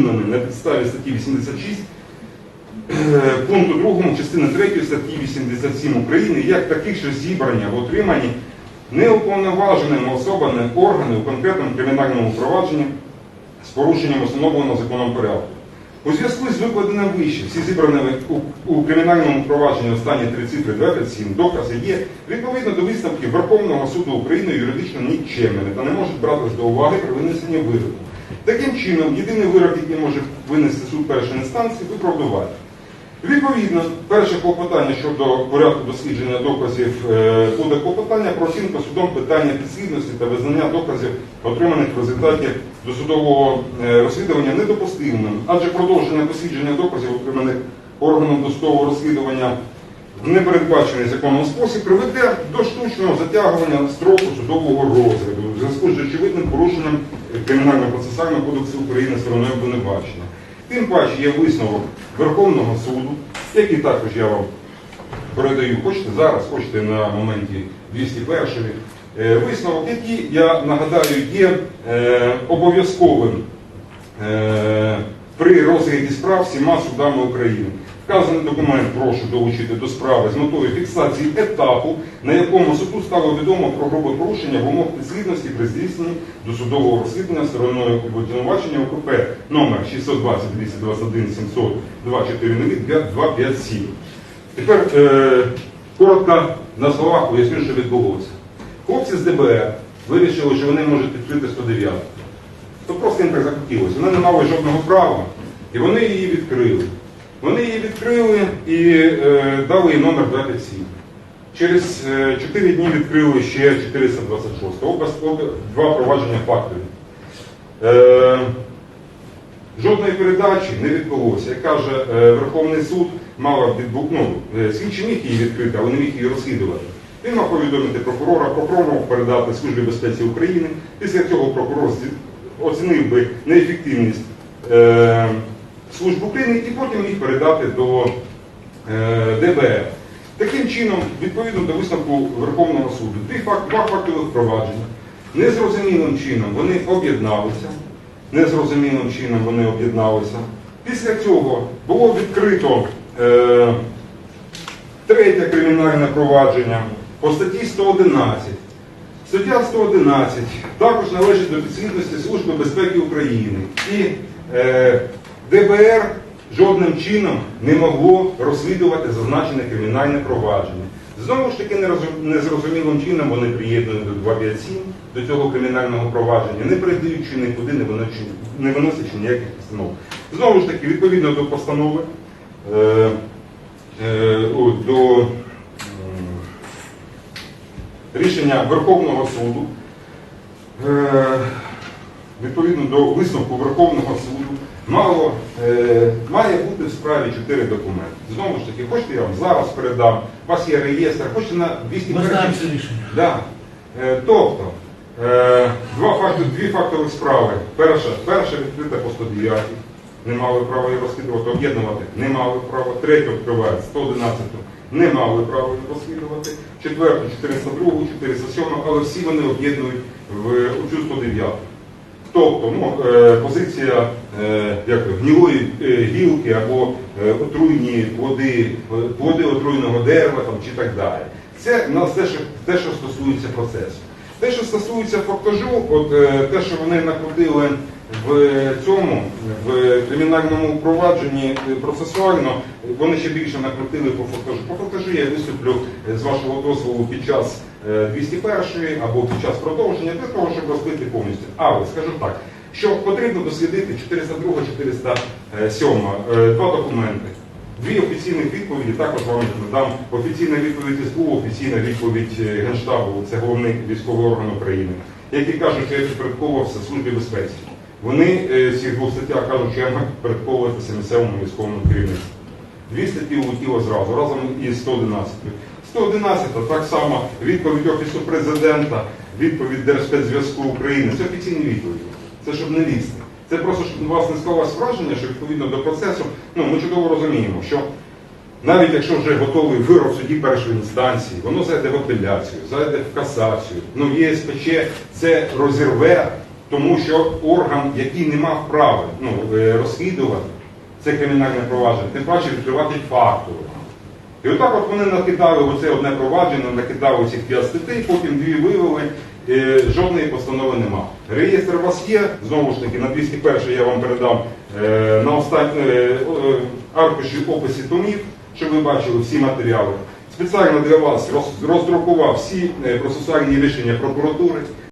на підставі статті 86 е, пункту 2 частини 3 статті 87 України як таких, що зібрані або отримані неуповноваженими особами органи у конкретному кримінальному провадженні з порушенням встановленого законом порядку. У зв'язку з викладеним вище, всі зібрані у, кримінальному провадженні останні три цифри 257 докази є відповідно до висновків Верховного суду України юридично нікчемними та не можуть братись до уваги при винесенні вироку. Таким чином, єдиний вирок, який може винести суд першої інстанції, виправдувати. Відповідно, перше клопотання щодо порядку дослідження доказів е, буде клопотання про оцінку судом питання підслідності та визнання доказів, отриманих в результаті досудового е, розслідування недопустимим, адже продовження дослідження доказів, отриманих органом досудового розслідування в непередбачений законом спосіб, приведе до штучного затягування строку судового розгляду в зв'язку з очевидним порушенням Кримінально-процесуального кодексу України стороною обвинувачення. Тим паче є висновок Верховного суду, який також я вам передаю, хочете зараз, хочете на моменті 201 е, висновок, який, я нагадаю, є е, обов'язковим е, при розгляді справ всіма судами України. Вказаний документ прошу долучити до справи з метою фіксації етапу, на якому суду стало відомо про грубе порушення вимог підслідності при здійсненні досудового розслідування стороною обвинувачення УКП номер 620 221 700 240 257. Тепер е, коротко на словах поясню, що відбулося. Хлопці з ДБР вирішили, що вони можуть відкрити 109. То просто їм так захотілося. Вони не мали жодного права, і вони її відкрили. Вони її відкрили і е, дали їй номер 257. Через е, 4 дні відкрили ще 426. Оба, два провадження факторів. Е, Жодної передачі не відбулося. Як каже е, Верховний суд, мала ну, е, слідчий міг її відкрити, але не міг її розслідувати. Він мав повідомити прокурора, прокурор мав передати Службі безпеці України. Після цього прокурор оцінив би неефективність е, служб України і потім міг передати до е, ДБР. Таким чином, відповідно до висновку Верховного суду, факт, два фактових провадження незрозумілим чином вони об'єдналися. Незрозумілим чином вони об'єдналися. Після цього було відкрито е, третє кримінальне провадження по статті 111. Стаття 111 також належить до підслідності Служби безпеки України. І е, ДБР жодним чином не могло розслідувати зазначене кримінальне провадження. Знову ж таки, незрозумілим чином вони приєднані до 257, до цього кримінального провадження, не передаючи нікуди, не виносячи, не виносячи ніяких постанов. Знову ж таки, відповідно до постанови, е, е, до рішення Верховного суду, е, відповідно до висновку Верховного суду, мало, е, має бути в справі чотири документи. Знову ж таки, хочете я вам зараз передам, у вас є реєстр, хочете на 200 Ми знаємо це рішення. Да. Е, тобто, е, два факти, дві фактові справи. Перша, перша відкрита по 109, не мали права її розслідувати, об'єднувати не мали права. Третю відкривають 111, не мали права її розслідувати. Четверту, 402, 407, але всі вони об'єднують в цю 109. Тобто ну, е, позиція е, як, гнилої е, гілки або отруйні плоди, е, плоди отруйного дерева там, чи так далі. Це нас те, що, те, що стосується процесу. Те, що стосується фактажу, от те, що вони накрутили в цьому, в кримінальному провадженні е, процесуально, вони ще більше накрутили по фактажу. По фактажу я виступлю е, з вашого дозволу під час е, 201 або під час продовження для того, щоб розбити повністю. Але скажу так, що потрібно дослідити 402, 407, е, два документи. Дві офіційних відповіді, також вам надам. Офіційна відповідь СБУ, офіційна відповідь е, Генштабу, це головний військовий орган України, які кажуть, що я підпорядковувався службі безпеці. Вони е, в цих двох статтях кажуть, що я маю підпорядковуватися місцевому військовому керівництву. Дві статті улетіло зразу, разом із 111. 111 так само відповідь Офісу президента, відповідь Держспецзв'язку України. Це офіційні відповіді. Це щоб не лізти. Це просто щоб у вас не склалось враження, що відповідно до процесу, ну ми чудово розуміємо, що навіть якщо вже готовий вирок в суді першої інстанції, воно зайде в апеляцію, зайде в касацію. Ну ЄСПЧ це розірве тому що орган, який не мав права ну, е, розслідувати це кримінальне провадження, тим паче відкривати фактори. І отак от вони накидали оце одне провадження, накидали цих п'ять статей, потім дві вивели, е, жодної постанови нема. Реєстр у вас є, знову ж таки, на 201 я вам передав е, на останній е, аркуші описі томів, щоб ви бачили всі матеріали. Спеціально для вас роз- роздрукував всі процесуальні рішення прокуратури.